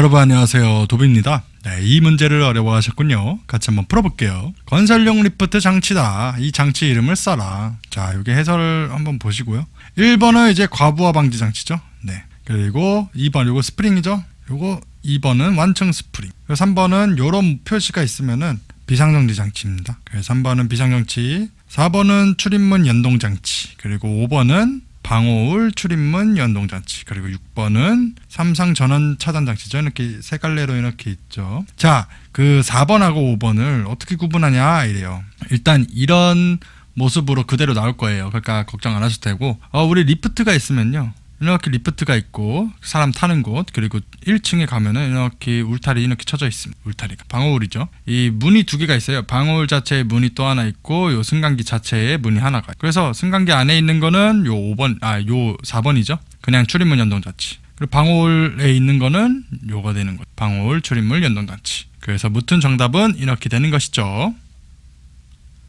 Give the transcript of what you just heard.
여러분 안녕하세요. 도비입니다. 네, 이 문제를 어려워하셨군요. 같이 한번 풀어볼게요. 건설용 리프트 장치다. 이 장치 이름을 써라. 자 여기 해설을 한번 보시고요. 1번은 이제 과부하 방지 장치죠. 네. 그리고 2번 요거 스프링이죠. 요거 2번은 완충 스프링. 그리고 3번은 요런 표시가 있으면은 비상정지 장치입니다. 그래서 3번은 비상정치 4번은 출입문 연동 장치 그리고 5번은 방호울 출입문 연동 장치 그리고 6번은 삼상 전원 차단 장치죠. 이렇게 세 갈래로 이렇게 있죠. 자 그 4번하고 5번을 어떻게 구분하냐 이래요. 일단 이런 모습으로 그대로 나올 거예요. 그러니까 걱정 안 하셔도 되고. 어, 우리 리프트가 있으면요 이렇게 리프트가 있고 사람 타는 곳 그리고 1층에 가면은 이렇게 울타리 이렇게 쳐져 있습니다. 울타리가 방어울이죠. 이 문이 두 개가 있어요. 방어울 자체에 문이 또 하나 있고 요 승강기 자체에 문이 하나가. 그래서 승강기 안에 있는 거는 요 5번 아 요 4번이죠. 그냥 출입문 연동 장치. 그리고 방어울에 있는 거는 요가 되는 거예요. 방어울 출입문 연동 장치. 그래서 무튼 정답은 이렇게 되는 것이죠.